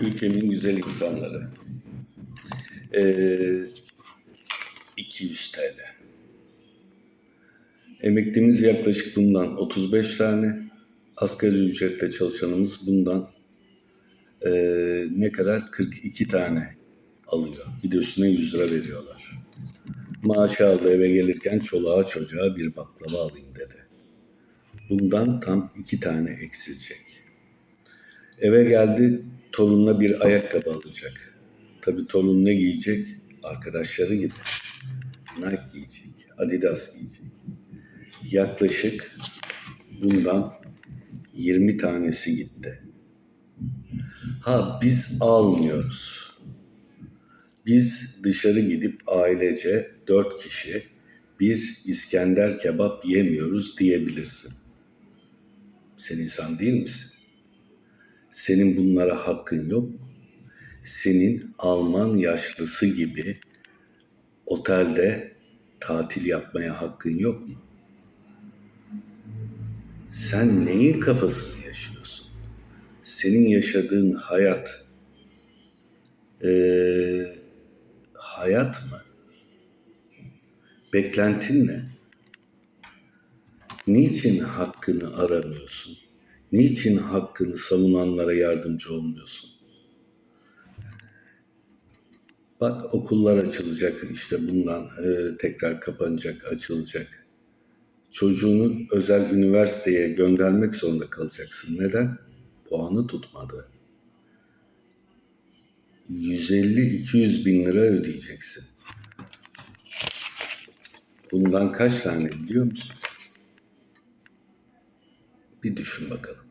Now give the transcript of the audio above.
Ülkemin güzel insanları. Ee, 200 TL. Emeklimiz yaklaşık bundan 35 tane. Asgari ücretle çalışanımız bundan ee, ne kadar? 42 tane alıyor. Bir de üstüne 100 lira veriyorlar. Maaşı aldı eve gelirken çoluğa çocuğa bir baklava alayım dedi. Bundan tam iki tane eksilecek. Eve geldi torununa bir ayakkabı alacak. Tabii torun ne giyecek? Arkadaşları gibi. Nike giyecek, Adidas giyecek. Yaklaşık bundan 20 tanesi gitti. Ha biz almıyoruz. Biz dışarı gidip ailece dört kişi bir İskender kebap yemiyoruz diyebilirsin. Sen insan değil misin? Senin bunlara hakkın yok. Senin Alman yaşlısı gibi otelde tatil yapmaya hakkın yok mu? Sen neyin kafasını yaşıyorsun? Senin yaşadığın hayat eee, hayat mı? Beklentin ne? Niçin hakkını aramıyorsun? Niçin hakkını savunanlara yardımcı olmuyorsun? Bak okullar açılacak işte bundan e, tekrar kapanacak, açılacak. Çocuğunu özel üniversiteye göndermek zorunda kalacaksın. Neden? Puanı tutmadı. 150-200 bin lira ödeyeceksin. Bundan kaç tane biliyor musun? Bir düşün bakalım.